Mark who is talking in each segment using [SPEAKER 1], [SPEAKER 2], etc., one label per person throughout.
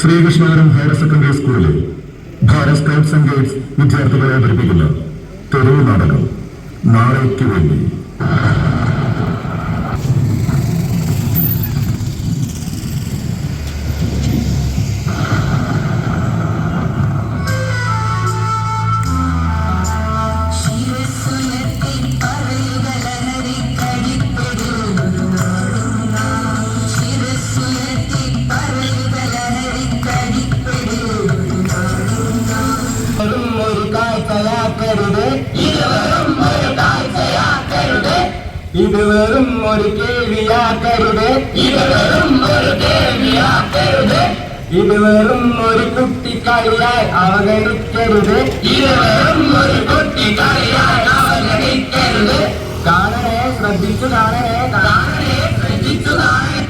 [SPEAKER 1] Sreekrishnapuram higher secondary സ്കൂളിലെ Bharat scouts and guides വിദ്യാർത്ഥികളെ അവതരിപ്പിക്കുന്ന തെരുവ് നാടകം നാളേക്ക് വേണ്ടി.
[SPEAKER 2] ഇത് വെറും ഒരു കേൾവിയാക്കരുത്. ഇത് വെറും ഒരു കേൾവിയാക്കരുത് ഇത് വെറും ഒരു കുട്ടിക്കളിയായി അവഗണിക്കരുത്. ഇത് വെറും ഒരു കുട്ടിക്കളിയായി അവഗണിക്കരുത് കാണണേ ശ്രദ്ധിച്ചു കാണണേ കാണണേ ശ്രദ്ധിച്ചു കാണണേ.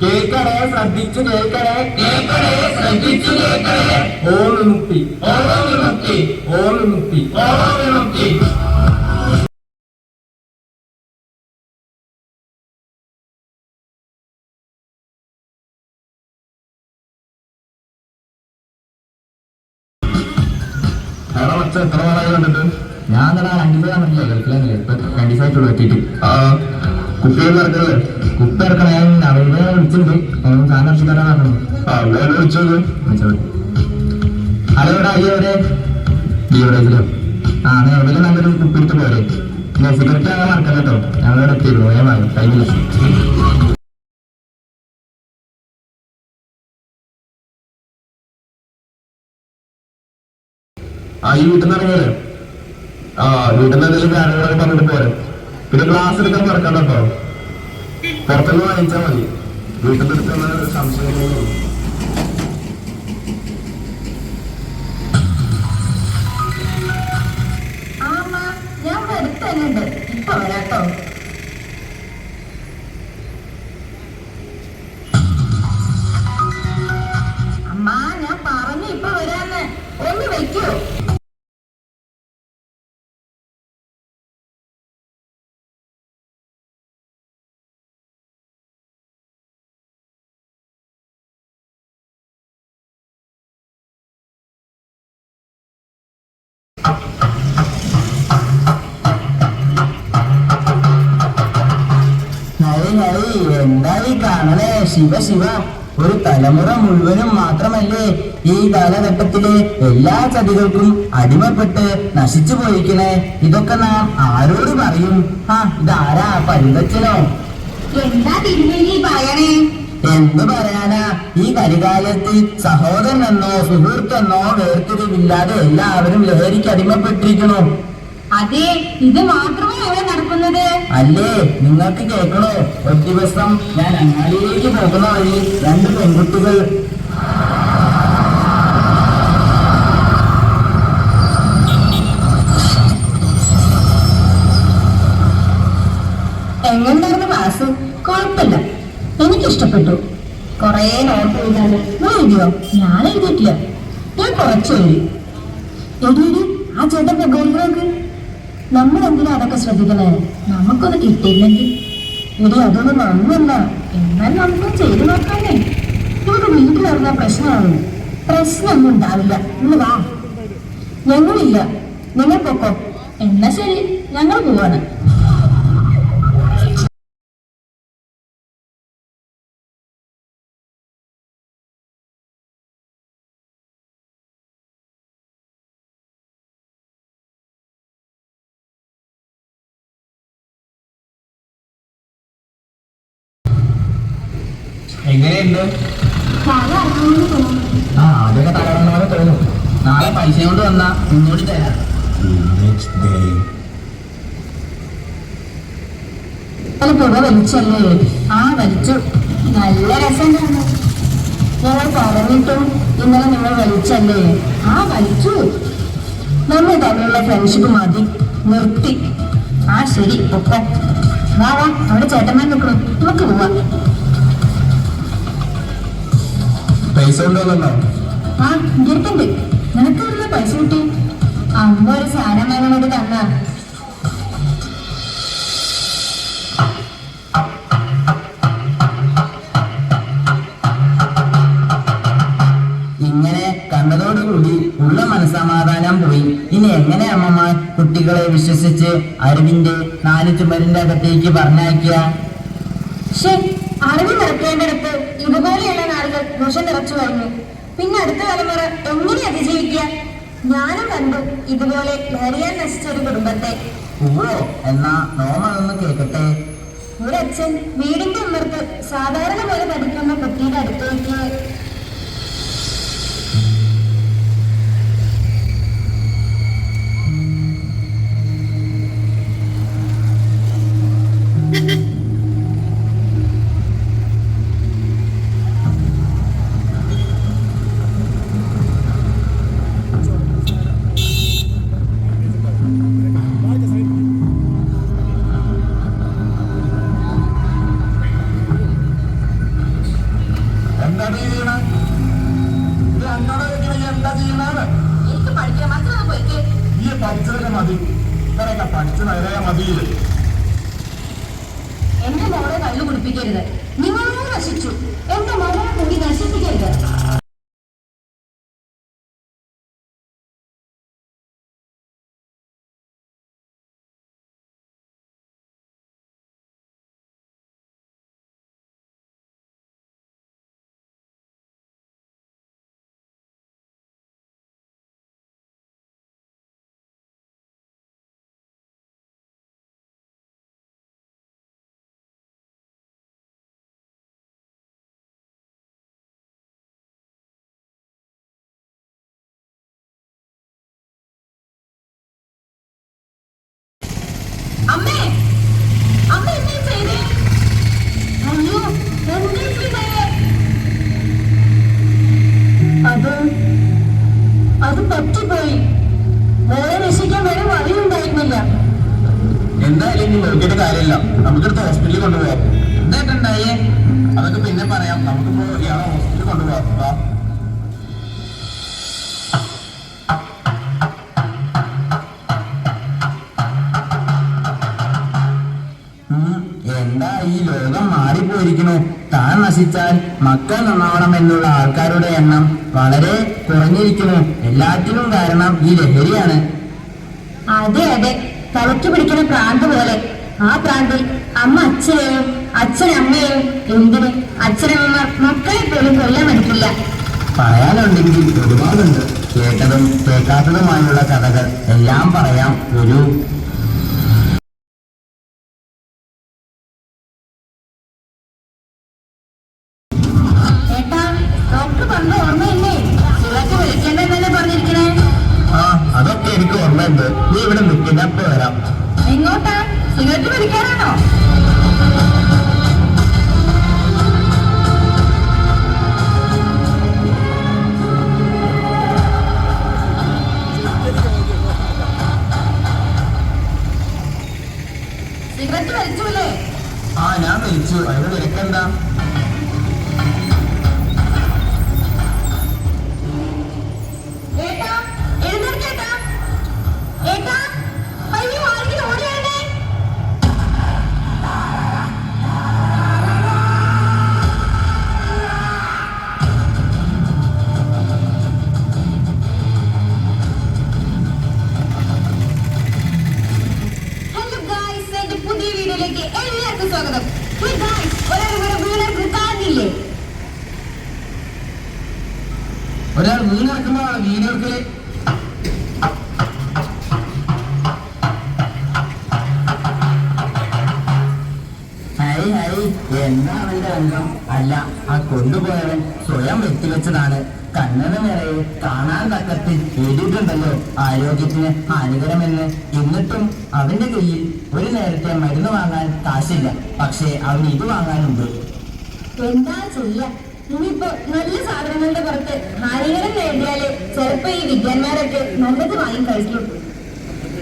[SPEAKER 2] കേൾക്കണേ ശ്രദ്ധിച്ചു കേൾക്കണേ. കേൾക്കണേ ശ്രദ്ധിച്ചു കേൾക്കണേ. ഓം വിമുക്തി ഓം വിമുക്തി ഓം വിമുക്തി ഓം വിമുക്തി ദിവസമായിട്ടുള്ളൂ എത്തിയിട്ട്.
[SPEAKER 1] കുട്ടികൾ നടക്കല്ലേ
[SPEAKER 2] കുപ്പ ഇറക്കണേ അവരുടെ വിളിച്ചിട്ടുണ്ട്. സാധനം
[SPEAKER 1] ആ വേറെ വിളിച്ചത്?
[SPEAKER 2] ഹലോ ഇവിടെ അയ്യോ എവിടെ? ഈ എവിടെ ഇതിലോ? ആ നീ എവിടെയും നല്ലൊരു കുപ്പിട്ട് പോരെ ഞാൻ സിഗരറ്റ് അങ്ങനെ മറക്കല്ല കേട്ടോ. ഞങ്ങളിവിടെ എത്തിയിരുന്നു. ഞാൻ വാങ്ങും ടൈമില്ല
[SPEAKER 1] ആ ഈ വീട്ടിൽ നിന്ന് ഇറങ്ങിയല്ലേ ആ വീട്ടിൽ നിന്ന് എന്തെങ്കിലും കാര്യങ്ങളൊക്കെ പറഞ്ഞിട്ട് പോരെ. പിന്നെ ക്ലാസ് എടുക്കാൻ മറക്കണ്ട പുറത്തുനിന്ന് വാങ്ങിച്ചാൽ മതി. വീട്ടിൽ എടുക്കുന്ന സംശയങ്ങളൊന്നും
[SPEAKER 3] ഞാൻ ഇവിടെ അടുത്ത് തന്നെ ഉണ്ട്. ഇപ്പൊ വരാട്ടോ.
[SPEAKER 2] ഹൈ എന്തായി കാണണേ ശിവ ശിവ. ഒരു തലമുറ മുഴുവനും മാത്രമല്ലേ ഈ കാലഘട്ടത്തിലെ എല്ലാ ചതികൾക്കും അടിമപ്പെട്ട് നശിച്ചു പോയിക്കണേ ഇതൊക്കെ നാം ആരോട് പറയും? ആ ഇതാരാ പരിതച്ചനോ?
[SPEAKER 3] എന്താ തിരുമേനി പറയണേ?
[SPEAKER 2] എന്ത് പറയാനാ? ഈ കരികാലത്ത് സഹോദരനെന്നോ സുഹൃത്തെന്നോ വേർതിരിവില്ലാതെ എല്ലാവരും ലഹരിക്ക് അടിമപ്പെട്ടിരിക്കണു
[SPEAKER 3] അതെ ഇത് മാത്രമേ അവിടെ നടക്കുന്നത്.
[SPEAKER 2] അല്ലേ നിങ്ങൾക്ക് കേൾക്കണോ? ഒരു ദിവസം ഞാൻ അങ്ങാടിയിലേക്ക് പോകുന്ന വഴി രണ്ട് പെൺകുട്ടികൾ
[SPEAKER 3] എങ്ങനെയായിരുന്നു ക്ലാസ്? കുഴപ്പമില്ല. എനിക്കിഷ്ടപ്പെട്ടു. കൊറേ നോട്ട് എഴുതാണ്ട്. നീ എഴുതിയോ? ഞാൻ എഴുതിയിട്ടില്ല. ഞാൻ കുറച്ച് എഴുതി. എടി ആ ചേട്ടൻ മുകളിലേക്ക് നമ്മൾ എന്തിനാ അതൊക്കെ ശ്രദ്ധിക്കണേ? നമുക്കൊന്ന് കിട്ടിയില്ലെങ്കിൽ. ഇനി അതൊന്നും നന്നല്ല. എന്നാൽ നമുക്ക് ചെയ്തു നോക്കാനേ നമുക്ക് വീട്ടിലിറങ്ങാൻ പ്രശ്നമാണ്. പ്രശ്നമൊന്നും ഉണ്ടാവില്ല. ഇന്ന് വാ. ഞങ്ങളില്ല നിങ്ങൾ പൊക്കോ. എന്നാ ശരി. ഞങ്ങൾ പോവാണ്.
[SPEAKER 2] എങ്ങനെയുണ്ട്? ആ അതൊക്കെ പോലെ തോന്നും നാളെ പൈസ കൊണ്ട് വന്നാ മുന്നോട്ട് തരാം.
[SPEAKER 3] പുക വലിച്ചല്ലേ ആ വലിച്ചു. നല്ല രസമുണ്ടായിരുന്നു ഞങ്ങൾ പറഞ്ഞിട്ടും ഇന്നലെ നിങ്ങൾ വലിച്ചല്ലേ? ആ വലിച്ചു. നമ്മൾ തമ്മിലുള്ള ഫ്രണ്ട്ഷിപ്പ് മതി. നിർത്തി. ആ ശരി ഒപ്പം വാ വാ അവിടെ ചേട്ടന്മാർ നിൽക്കണം നമുക്ക് പോവാം.
[SPEAKER 1] പൈസ ഉണ്ടോന്നോ
[SPEAKER 3] ആ ഇരിപ്പുണ്ട് നിനക്ക് എവിടുന്ന പൈസ കിട്ടി അമ്മ ഒരു തന്ന. ഇങ്ങനെ ഉള്ള
[SPEAKER 2] മനസമാധാനം പോയി. ഇനി എങ്ങനെ അമ്മമാർ കുട്ടികളെ വിശ്വസിച്ച് അരവിന്റെ നാല് ചുമരിന്റെ അകത്തേക്ക് പറഞ്ഞയക്കുക?
[SPEAKER 3] അറിവ് നിറക്കേണ്ടടുത്ത് ഇതുപോലെയുള്ള നാളുകൾ ദോഷം നിറച്ചു കഴിഞ്ഞു. പിന്നെ അടുത്ത തലമുറ എങ്ങനെ അതിജീവിക്കുക? ഞാനും കണ്ടു ഇതുപോലെ ലഹരിയാൻ നശിച്ച ഒരു കുടുംബത്തെ
[SPEAKER 2] എന്നാ നോമതൊന്ന് കേൾക്കട്ടെ
[SPEAKER 3] ഒരച്ഛൻ വീടിന്റെ ഉമ്മർത്ത് സാധാരണ പോലെ പഠിക്കുന്ന കുട്ടിയുടെ അടുത്തേക്ക്
[SPEAKER 1] എന്താ ചെയ്യണ ഇത് എന്നോട് ചോദിക്കണ നീ എന്താ ചെയ്യണാണ്
[SPEAKER 3] എനിക്ക് പഠിക്കാൻ മാത്രം പോയിക്കേ.
[SPEAKER 1] ഈ പഠിച്ചതൊക്കെ മതി. ഇത്രയൊക്കെ പഠിച്ചു നേരെ മതിയില്ലേ
[SPEAKER 3] എന്റെ മോളെ കള്ളു കുടിപ്പിക്കരുത്. നിങ്ങളോ നശിച്ചു. എന്റെ മോളെ കൂടി നശിപ്പിക്കരുത്.
[SPEAKER 2] താൻ നശിച്ചാൽ മക്കൾ നന്നാവണം എന്നുള്ള ആൾക്കാരുടെ എണ്ണം വളരെ കുറഞ്ഞിരിക്കുന്നു. എല്ലാറ്റിനും കാരണം ഈ ലഹരിയാണ്.
[SPEAKER 3] അതെ അതെ. തലയ്ക്ക് പിടിക്കുന്ന പ്രാന്ത് പോലെ. ആ പ്രാന്തിൽ അമ്മ അച്ഛനെയും അച്ഛൻ അമ്മയെയും എന്തിന്? അച്ഛനമ്മമാർ മക്കളെ പോലും കൊല്ലാൻ മടിക്കില്ല.
[SPEAKER 2] പറയാനുണ്ടെങ്കിൽ ഒരുപാടുണ്ട്. കേട്ടതും കേൾക്കാത്തതുമായുള്ള കഥകൾ എല്ലാം പറയാം. ഒരു അവന്റെ അംഗം? അല്ല ആ കൊണ്ടുപോയവൻ സ്വയം വെച്ചതാണ് കണ്ണന് നിറയെ കാണാൻ തക്കത്തിൽ എഴുതിയിട്ടുണ്ടല്ലോ ആരോഗ്യത്തിന് ഹാനികരമെന്ന്. എന്നിട്ടും അവന്റെ കയ്യിൽ ഒരു നേരത്തെ മരുന്ന് വാങ്ങാൻ കാശില്ല. പക്ഷേ അവൻ ഇത് വാങ്ങാനുണ്ട്.
[SPEAKER 3] എന്താ ചെയ്യാ? ഇനിയിപ്പോ നല്ല സാധനങ്ങളുടെ പുറത്ത് ഹാനികരം നേടിയാൽ ചിലപ്പോ ഈ വിദ്യാന്മാരൊക്കെ നല്ലത് വാങ്ങി കഴിക്കും.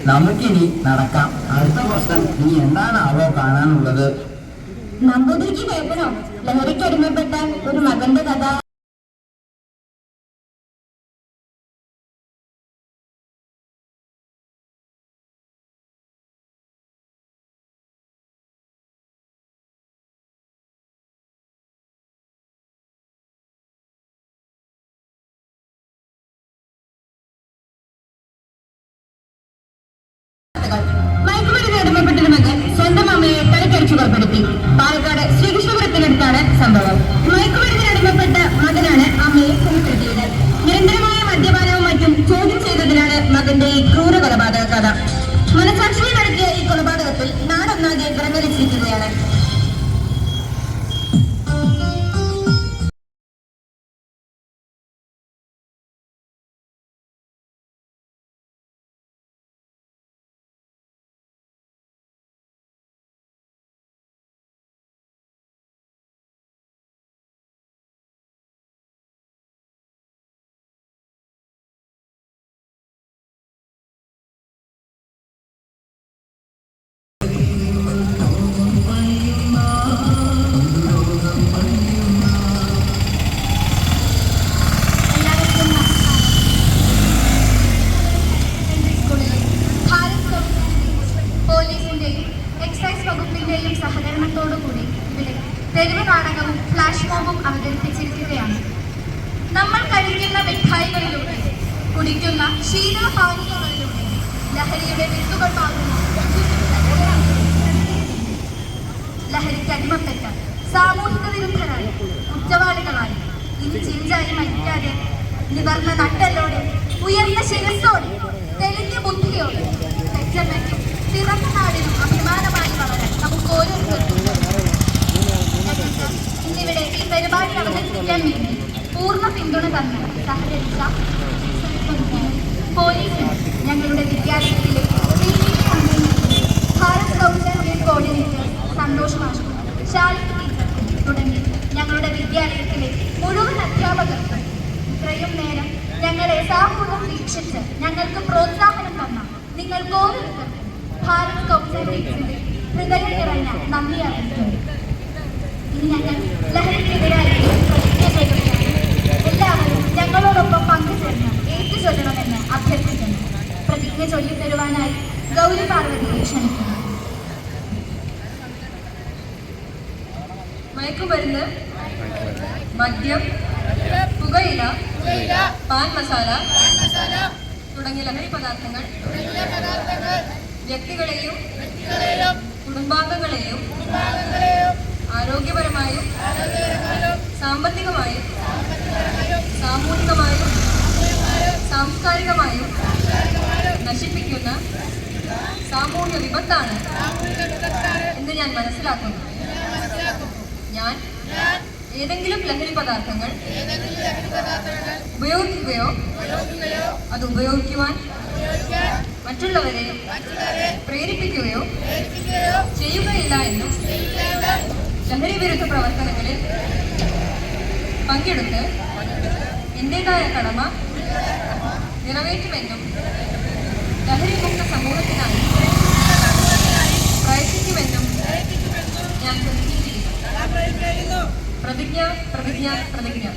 [SPEAKER 2] നമുക്കിനി നടക്കാം. അടുത്ത പ്രശ്നം ഇനി എന്താണാവോ കാണാനുള്ളത്?
[SPEAKER 3] നമ്പൂതിരിക്ക് കേൾക്കണോ ലഹരിക്ക് അടിമപ്പെട്ട ഒരു മകന്റെ കഥ. കൊലപ്പെടുത്തി പാലക്കാട് ശ്രീകൃഷ്ണപുരത്തിനടുത്താണ് സംഭവം. മയക്കുമരുന്നിന് അടിമപ്പെട്ട മകനാണ് അമ്മയെ കൊലപ്പെടുത്തിയത് നിരന്തരമായ മദ്യപാനവും മറ്റും ചോദ്യം ചെയ്തതിനാണ് മകന്റെ ഈ ക്രൂര കൊലപാതക കഥ. മനസാക്ഷിയെ നടത്തിയ ഈ കൊലപാതകത്തിൽ നാടൊന്നാകെ വിറങ്ങലിച്ചിരിക്കുകയാണ്
[SPEAKER 4] ലഹരിയുടെ വിത്തുകൾ വാങ്ങുന്നു ലഹരിക്ക് അടിമപ്പെട്ട സാമൂഹിക വിരുദ്ധരായി കുറ്റവാളികളായി. ഇനി ചിഞ്ചായി മരിക്കാതെ നിവർന്ന നട്ടല്ലോടെ ഉയർന്ന ശിരസോടെ തെളിഞ്ഞ ബുദ്ധിയോടെ പെറ്റമ്മയ്ക്കും പിറന്ന നാടിനും അഭിമാനമായി വളരാൻ നമുക്ക് ഓരോരുത്തർക്കും ഇന്നിവിടെ ഈ പരിപാടി അവതരിപ്പിക്കാൻ വേണ്ടി പൂർണ പിന്തുണ തന്നെ സഹകരിച്ച പോലീസിന് ഞങ്ങളുടെ വിദ്യാലയത്തിലെ ഭാരത് സ്കൗട്ട്സ് കോർഡിനേറ്റർ സന്തോഷ് മാഷ് ശാലിനി ടീച്ചർ തുടങ്ങി ഞങ്ങളുടെ വിദ്യാലയത്തിലെ മുഴുവൻ അധ്യാപകർക്കും ഇത്രയും നേരം ഞങ്ങളെ സാമൂഹ്യം വീക്ഷിച്ച് ഞങ്ങൾക്ക് പ്രോത്സാഹനം തന്ന നിങ്ങൾ ഓരോരുത്തർക്കും ഭാരത് ഗൈഡ്സിന്റെ ഹൃദയം നിറഞ്ഞ നന്ദി അറിയിക്കുന്നു. ഇനി ഞങ്ങൾ ലഹരിക്കെതിരായി പ്രതിജ്ഞ ചൊല്ലിത്തരുവാനായി ഗൗരി പാർവതിയെ ക്ഷണിക്കുന്നു.
[SPEAKER 5] മയക്കുമരുന്ന് മദ്യം പുകയില പാൻ മസാല തുടങ്ങിയ ലഹരി പദാർത്ഥങ്ങൾ വ്യക്തികളെയും കുടുംബാംഗങ്ങളെയും ആരോഗ്യപരമായും സാമ്പത്തികമായും നശിപ്പിക്കുന്ന സാമൂഹ്യ വിപത്താണ് എന്ന് ഞാൻ മനസ്സിലാക്കുന്നു. ഞാൻ ഏതെങ്കിലും ലഹരി പദാർത്ഥങ്ങൾ ഉപയോഗിക്കുകയോ അത് ഉപയോഗിക്കുവാൻ മറ്റുള്ളവരെ പ്രേരിപ്പിക്കുകയോ ചെയ്യുകയില്ല എന്നും ലഹരി വിരുദ്ധ പ്രവർത്തനങ്ങളിൽ പങ്കെടുത്ത് എന്റേതായ കടമ നിറവേറ്റുമെന്നും ലഹരി മുക്ത സമൂഹത്തിനായി പ്രയത്നിക്കുമെന്നും ഞാൻ പ്രതിജ്ഞ പ്രതിജ്ഞ പ്രതിജ്ഞ.